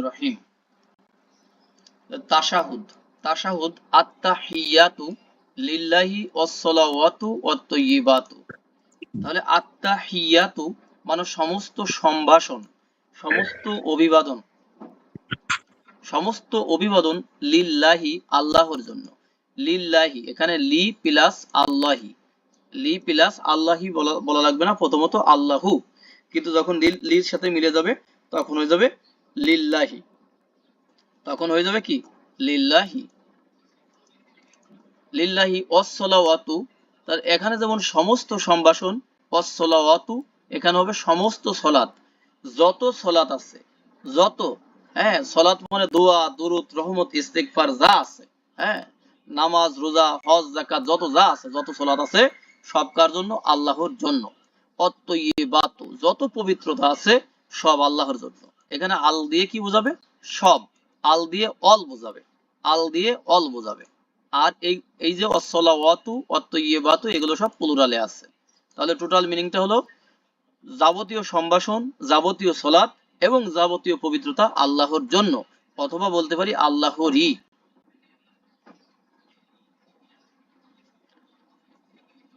রহিম। তাশাহুদ। তাশাহুদ লিল্লাহি ওয়াত-তাইয়্যিবাতু তাহলে মানে সমস্ত সম্ভাষণ, সমস্ত অভিবাদন। সমস্ত অভিবাদন লিল্লাহি, আল্লাহর জন্য। লিল্লাহি, এখানে লি প্লাস আল্লাহি। লি প্লাস আল্লাহি বলা লাগবে না, প্রথমত আল্লাহু। কিন্তু যখন লির সাথে মিলে যাবে, তখন হয়ে যাবে লিল্লাহি। তখন হয়ে যাবে কি? লিল্লাহি। লিল্লাহি অসলাওয়াতু তার এখানে যেমন সমস্ত সম্ভাষণ অসলাওয়াতু এখানে হবে সমস্ত সলাত যত সলাত আছে, যত হ্যাঁ সলাত মানে দোয়া, দুরুদ, রহমত, ইস্তেগফার যা আছে হ্যাঁ নামাজ, রোজা, হজ, যাকাত, যত যা আছে, যত সলাত আছে, সব কার জন্য? আল্লাহর জন্য। অত্তইবাতু যত পবিত্রতা আছে, সব আল্লাহর জন্য। এখানে আল দিয়ে কি বোঝাবে? সব। আল দিয়ে অল বোঝাবে। আল দিয়ে অল বোঝাবে। আর এই এই যে অসলাওয়াতু অত্তইবাতু এগুলো সব প্লুরালে আছে। তাহলে টোটাল মিনিংটা হলো যাবতীয় সম্ভাষণ, যাবতীয় সলাৎ এবং যাবতীয় পবিত্রতা আল্লাহর জন্য, অথবা বলতে পারি আল্লাহরই।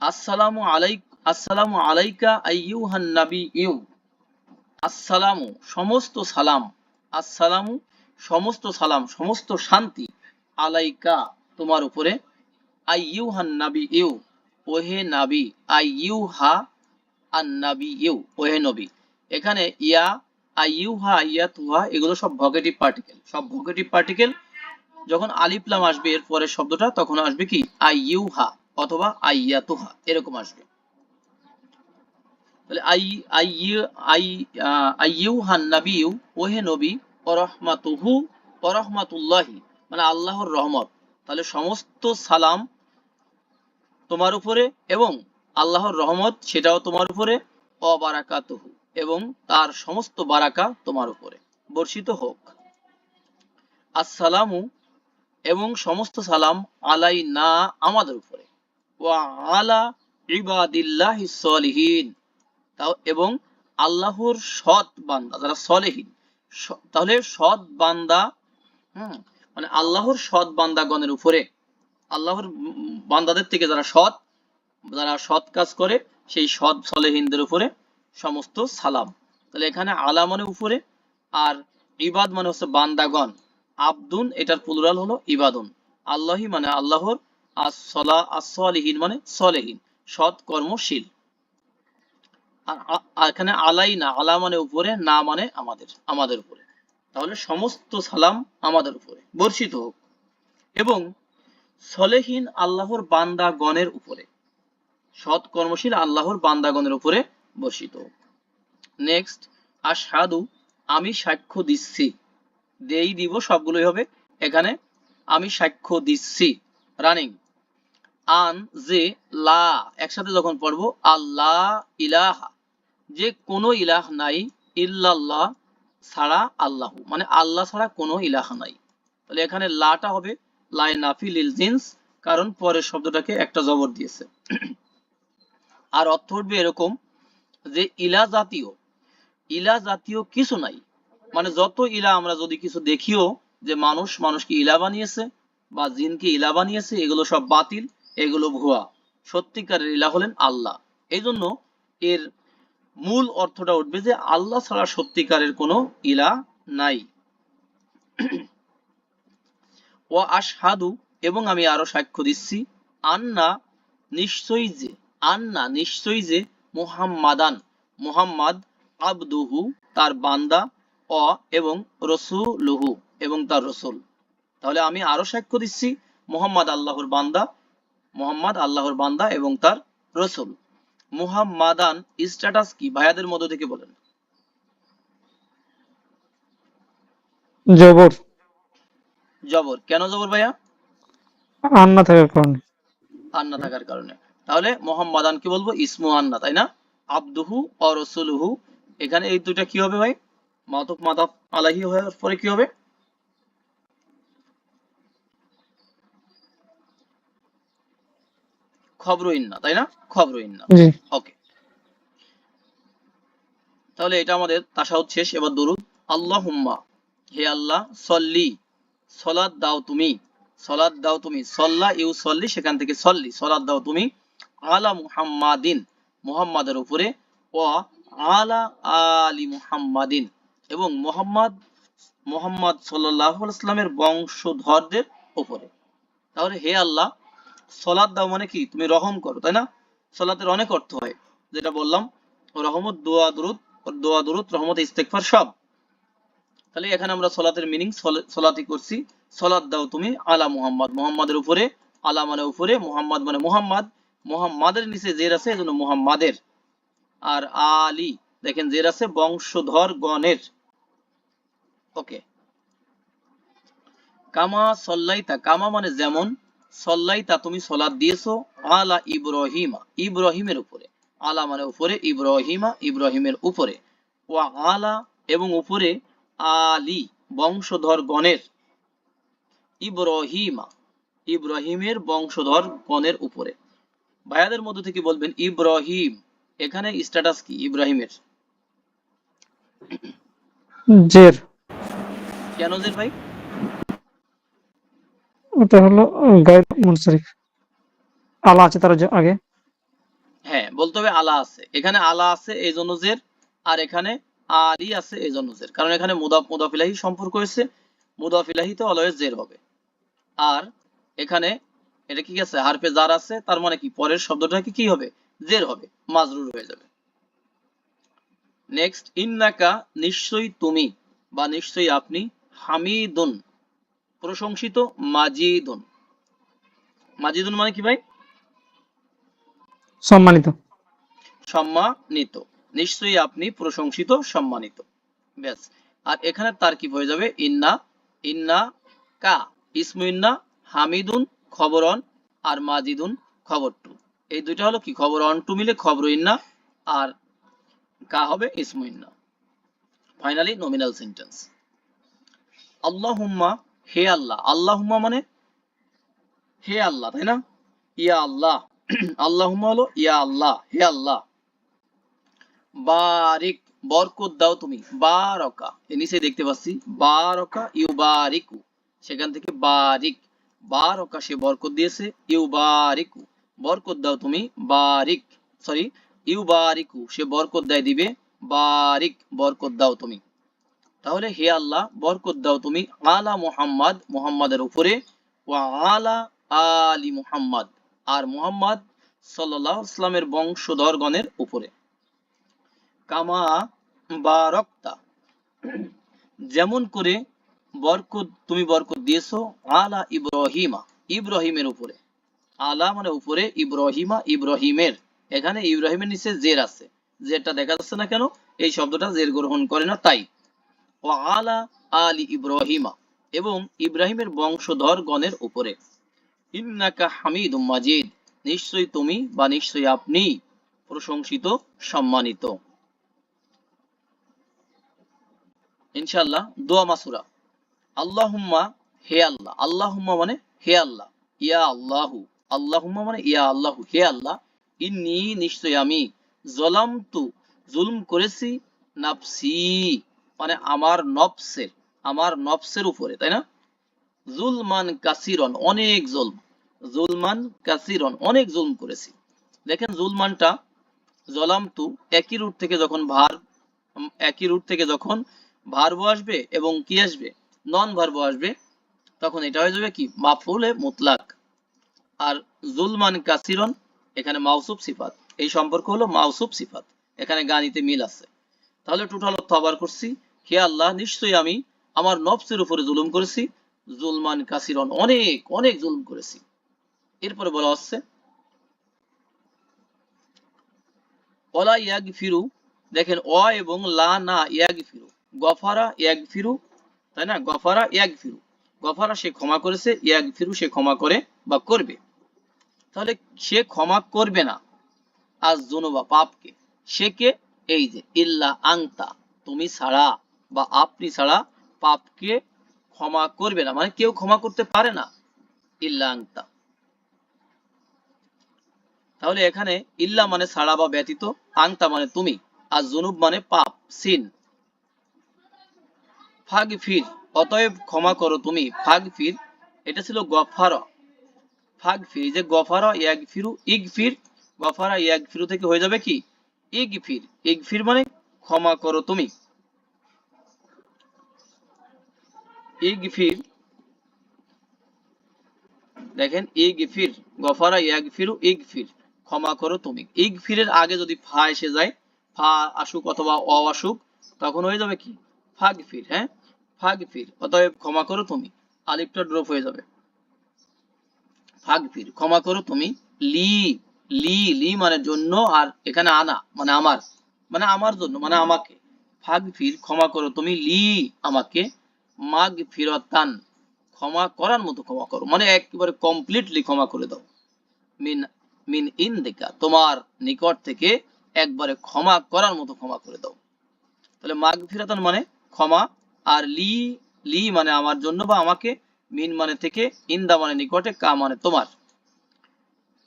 আসসালামু আলাইক, আসসালামু আলাইকা আইয়ুহান নাবী ইউ আসসালামু, সমস্ত সালাম। আসসালামু, সমস্ত সালাম, সমস্ত শান্তি আলাইকা তোমার উপরে। আইয়ুহান নাবী ইউ, ওহে নাবি, আইয়ুহা আন নাবী ইউ, ওহে নবী। এখানে ইয়া, আইয়ুহা, আইয়াতুহা, এগুলো সব ভগেটিভ পার্টিকেল। সব ভগেটিভ পার্টিকেল, যখন আলিফলাম আসবে এর পরের শব্দটা, তখন আসবে কি? আই ইউ হা অথবা আইয়া তুহা এরকম আসবে। আই আই আই আইয়ুহান নাবিয়ু ওহে নবী মানে আল্লাহর রহমত। তাহলে সমস্ত সালাম তোমার উপরে এবং আল্লাহর রহমত সেটাও তোমার উপরে এবং তার সমস্ত বারাকা তোমার উপরে। বর্ষিত হোক। আসসালামু, এবং সমস্ত সালাম আলাই না আমাদের উপরে। ওয়া আলা ইবাদিল্লাহি সলিহিন। তাও এবং আল্লাহর সৎ বান্দা, যারা সলেহীন তাহলে সৎ বান্দা, হুম মানে আল্লাহর সৎ বান্দাগণের উপরে, আল্লাহর বান্দাদের থেকে যারা সৎ যারা সৎ কাজ করে, সেই সৎ সলেহীনদের উপরে সমস্ত সালাম। তাহলে এখানে আলা মানে উপরে, আর ইবাদ মানে হচ্ছে বান্দাগণ। আব্দুন, এটার প্লুরাল হলো ইবাদুন। আল্লাহি মানে আল্লাহর আসলা আসলিহীন মানে সলেহীন, সৎ কর্মশীল। এখানে আলাই না, আলা মানে উপরে, না মানে আমাদের আমাদের উপরে। তাহলে সমস্ত সালাম আমাদের উপরে, বর্ষিত হোক। এবং সলেহীন আল্লাহর বান্দা গণের উপরে, সৎ কর্মশীল আল্লাহর বান্দাগণের উপরে বর্ষিত হোক। নেক্সট আশহাদু, আমি সাক্ষ্য দিচ্ছি। দেই দিব, সবগুলোই হবে। এখানে, আমি সাক্ষ্য দিচ্ছি রানিং আন, যে, লা, একসাথে যখন পড়ব, আল্লাহ, ইলাহা। যে কোনো ইলাহ নাই ইল্লাল্লাহ ছাড়া আল্লাহ। মানে আল্লাহ ছাড়া কোনো ইলাহা নাই। তাহলে এখানে লাটা হবে লাই নাফি লিল জিন্স, কারণ পরের শব্দটাকে একটা জবর দিয়েছে। আর অর্থ উঠবে এরকম যে ইলা জাতীয় ইলা জাতীয় কিছু নাই। মানে যত ইলা আমরা যদি কিছু দেখিও যে মানুষ মানুষকে ইলা বানিয়েছে বা জিনকে ইলা বানিয়েছে, এগুলো সব বাতিল, এগুলো ভুয়া। সত্যিকারের ইলা হলেন আল্লাহ। এই জন্য এর মূল অর্থটা উঠবে যে আল্লাহ ছাড়া সত্যিকারের কোনো ইলা নাই। ও আশহাদু, এবং আমি আরও সাক্ষ্য দিচ্ছি, আন্না নিশ্চয়ই যে, আন্না নিশ্চয়ই যে মুহাম্মাদান, মুহাম্মাদ আবদুহু, তার বান্দা, অ এবং রসুলুহু, এবং তার রসুল। তাহলে আমি আরও সাক্ষ্য দিচ্ছি, মোহাম্মদ আল্লাহর বান্দা, মোহাম্মদ আল্লাহর বান্দা এবং তার রসুল। মুহাম্মাদান স্ট্যাটাস কি? ভাইয়াদের মধ্য থেকে বলেন। জবর। জবর। কেন জবর ভাইয়া? আন্না থাকার কারণে। আন্না থাকার কারণে। তাহলে মোহাম্মাদান কি বলব? ইসমু আন্না তাই না? আব্দুহু ও রসুলহু। এখানে এই দুটা কি হবে ভাই? মাতুফ মাদাফ আলাহি হওয়ার পরে কি হবে? খবর ইন্না তাই না? খবর ইন্না ওকে তাহলে এটা আমাদের তাসাউদ শেষ এবার দরুদ। আল্লাহুম্মা হে আল্লাহ সল্লি সলাদ দাও তুমি সলাদ দাও তুমি সল্লা ইউ সল্লি সেখান থেকে সল্লি সলাদ দাও তুমি আলা মুহাম্মাদিন মুহাম্মাদের উপরে ও আলা আলি মুহাম্মাদিন এবং মোহাম্মদ মোহাম্মদ সাল্লাহ ইসলামের বংশধরদের উপরে। তাহলে হে আল্লাহ সলাদ দাও মানে কি? তুমি রহম করো, তাই না? সলাতের অনেক অর্থ হয়। যেটা বললাম, রহমত, দোয়া, দুরুদ দোয়া, দুরুদ, রহমত ইস্তেকফার সব। তাহলে এখানে আমরা সলাতের মিনিং সলাতি করছি। সলাদ দাও তুমি আলা মুহাম্মদ। মুহাম্মাদের উপরে, আলা মানে উপরে, মুহাম্মদ মানে মুহাম্মদ। মুহাম্মাদের নিচে জের আছে এজন্য মুহাম্মাদের। আর আলী, দেখেন জের আছে, বংশধর গণের। ওকে। কামা সল্লাইতা, কামা মানে যেমন সল্লাইতা তুমি সলাদ দিয়েছ আলা ইব্রাহিমা ইব্রাহিমের উপরে। আলা মানে উপরে ইব্রাহিমা ইব্রাহিমের উপরে। ও আলা এবং উপরে আলী বংশধর গণের ইব্রাহিমা ইব্রাহিমের বংশধর গণের উপরে। ভাইয়াদের মধ্যে থেকে বলবেন ইব্রাহিম এখানে স্ট্যাটাস কি? ইব্রাহিমের। জের। কেন যে ভাই? ওটা হলো গায়েব মুনসারিফ আলা আছে তার আগে। হ্যাঁ বলতে হবে আলা আছে। এখানে আলা আছে এই জন্য জের আর এখানে আলি আছে এই জন্য জের কারণ এখানে মুদাফ মুদাফিলাহি সম্পর্ক হয়েছে। মুদাফিলাহিতে অলওয়েজ জের হবে। আর এখানে, এটা কি আছে? হারফে জার আছে, তার মানে কি? পরের শব্দটা কি কি হবে? জের হবে, মাজরুর হয়ে যাবে। নেক্সট ইন্নাকা নিশ্চয়ই তুমি, বা নিশ্চয়ই আপনি হামিদুন। প্রশংসিত মাজিদুন। মাজিদুন মানে কি ভাই? সম্মানিত। সম্মানিত। নিশ্চয়ই আপনি প্রশংসিত সম্মানিত। ব্যাস। আর এখানে তার কি হয়ে যাবে? ইন্না ইন্না কা ইসমু ইন্না হামিদুন খবরন আর মাজিদুন খবর টু। এই দুইটা হলো কি? খবর অন টু মিলে খবর ইন্না আর কা হবে ইসমু ইন্না। ফাইনালি নমিনাল সেন্টেন্স আল্লাহুম্মা হে আল্লাহ, আল্লাহুম্মা মানে? হে আল্লাহ, তাই না? ইয়া আল্লাহ। আল্লাহুম্মা হলো ইয়া আল্লাহ, হে আল্লাহ। বারিক, বরকত দাও তুমি। বারকা এর নিচে দেখতে পাচ্ছি। বারকা ইউবারিকু। সেখান থেকে বারিক। বারকা সে বরকত দিয়েছে, ইউবারিকু। বরকত দাও তুমি, বারিক। সরি, ইউবারিকু। সে বরকত দেয় দিবে, বারিক। বরকত দাও তুমি। তাহলে হে আল্লাহ বরকত দাও তুমি আলা মুহাম্মদ মুহাম্মাদের উপরে ওয়া আলা আলি মুহাম্মদ আর মুহাম্মদ আলাইহি ইসলামের বংশধরগণের উপরে। কামা বারকতা, যেমন করে বরকত, তুমি বরকত দিয়েছ আলা ইব্রাহিমা, ইব্রাহিমের উপরে। আলা মানে উপরে, ইব্রাহিমা ইব্রাহিমের। এখানে ইব্রাহিমের নিচে জের আছে। জেরটা দেখা যাচ্ছে না কেন? এই শব্দটা জের গ্রহণ করে না, তাই। আলা আলি ইব্রাহিমা এবং ইব্রাহিমের বংশধর গণের উপরে। ইন্নাকা হামিদুম মাজিদ, নিশ্চয়ই তুমি বা নিশ্চয়ই আপনি প্রশংসিত, সম্মানিত। ইনশাআল্লাহ, দোয়া মাসুরা। আল্লাহুম্মা হে আল্লাহ, আল্লাহুম্মা মানে হে আল্লাহ, ইয়া আল্লাহু। আল্লাহুম্মা মানে ইয়া আল্লাহু, হে আল্লাহ, ইন্নি নিশ্চয় আমি। জলামতু, জুলম করেছি, নাফসি। মানে আমার নফসের আমার নফসের উপরে, তাই না? জুলমান কাসিরন, অনেক জুলম। জুলমান কাসিরন, অনেক জুলম করেছি। দেখেন জুলমানটা জলামতু একই রুট থেকে যখন ভার, একই রুট থেকে যখন ভার্ব আসবে এবং কি আসবে? নন ভার্ব আসবে, তখন এটা হয়ে যাবে কি? মাফুলে মুতলাক। আর জুলমান কাসিরন, এখানে মাউসুব সিফাত। এই সম্পর্ক হলো মাউসুব সিফাত। এখানে গানিতে মিল আছে। তাহলে টোটাল অর্থ আবার করছি। হে আল্লাহ, নিশ্চয়ই আমি আমার নফসের উপরে জুলুম করেছি, জুলমান কাসিরন অনেক অনেক জুলুম করেছি। এরপরে বলা হচ্ছে ওলা ইয়াগ ফিরু দেখেন, অ এবং লা না ইয়াগ ফিরু গফারা ইয়াগ ফিরু তাই না? গফারা ইয়াগ ফিরু গফারা সে ক্ষমা করেছে ইয়াগ ফিরু সে ক্ষমা করে বা করবে। তাহলে সে ক্ষমা করবে না, আজ জুনুবা পাপকে, সে কে? এই যে, ইল্লা আংতা তুমি ছাড়া। বা আপনি ছাড়া পাপকে ক্ষমা করবে না। মানে কেউ ক্ষমা করতে পারে না। ইল্লা আংতা তাহলে এখানে ইল্লা মানে ছাড়া বা ব্যতীত আংতা মানে তুমি। আর জুনুব মানে পাপ, সিন। ফাগ ফির অতএব ক্ষমা করো তুমি। ফাগ ফির এটা ছিল গফার। ফাগ ফির যে গফার ইয়াগ ফিরু ইগ ফির গফারা ইয়াগ ফিরু থেকে হয়ে যাবে কি? ইগ ফির ইগ ফির মানে ক্ষমা করো তুমি। ইগ ফির দেখেন ফির গফারা ইয়াগ ফিরু ইগ ফির ক্ষমা করো তুমি। ফিরের আগে যদি ফা এসে যায়, ফা আসুক অথবা তখন হয়ে যাবে কি? হ্যাঁ? অতএব ক্ষমা করো তুমি। ড্রপ হয়ে যাবে। ক্ষমা করো তুমি। লি লি লি মানে জন্য আর এখানে আনা মানে আমার। মানে আমার জন্য মানে আমাকে। ফাগ ফির ক্ষমা করো তুমি। লি, আমাকে। মাগ ফিরতান, ক্ষমা করার মতো ক্ষমা করো। মানে একেবারে কমপ্লিটলি ক্ষমা করে দাও। মিন মিন ইন্দিকা, তোমার নিকট থেকে একবারে ক্ষমা করার মতো ক্ষমা করে দাও। তাহলে মাগ ফিরাতান মানে ক্ষমা, আর লি লি মানে আমার জন্য বা আমাকে, মিন মানে থেকে, ইন্দা মানে নিকটে, কা মানে তোমার।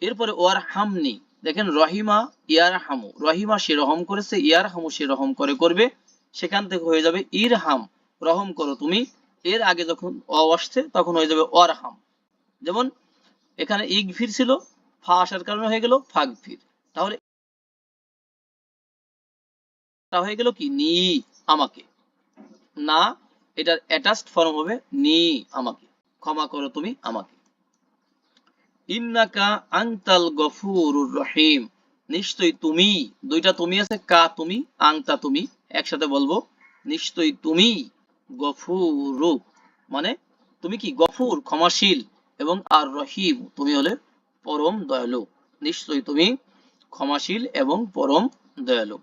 এরপরে ওয়ার হামনি দেখেন রহিমা ইয়ার হামু রহিমা সে রহম করেছে ইয়ার হামু সে রহম করে করবে, সেখান থেকে হয়ে যাবে ইরহাম। হাম রহম করো তুমি, এর আগে যখন অ আসছে, তখন হয়ে যাবে অর হাম যেমন, এখানে ইগ ফির ছিল, ফা আসার কারণে হয়ে গেল ফাগ ফির। তাহলে হয়ে গেল কি? নি, আমাকে। না, এটার অ্যাটাচড ফর্ম হবে নি, আমাকে। ক্ষমা করো তুমি, আমাকে। ইন্নাকা আংতাল গফুরুর রহিম। নিশ্চয়ই তুমি, দুইটা তুমি আছে, কা তুমি আংতা তুমি, একসাথে বলব, নিশ্চয়ই তুমি গফুরু মানে তুমি কি গফুর, ক্ষমাশীল এবং আর রহিম, তুমি হলে পরম দয়ালু। নিশ্চয়ই তুমি ক্ষমাশীল এবং পরম দয়ালু।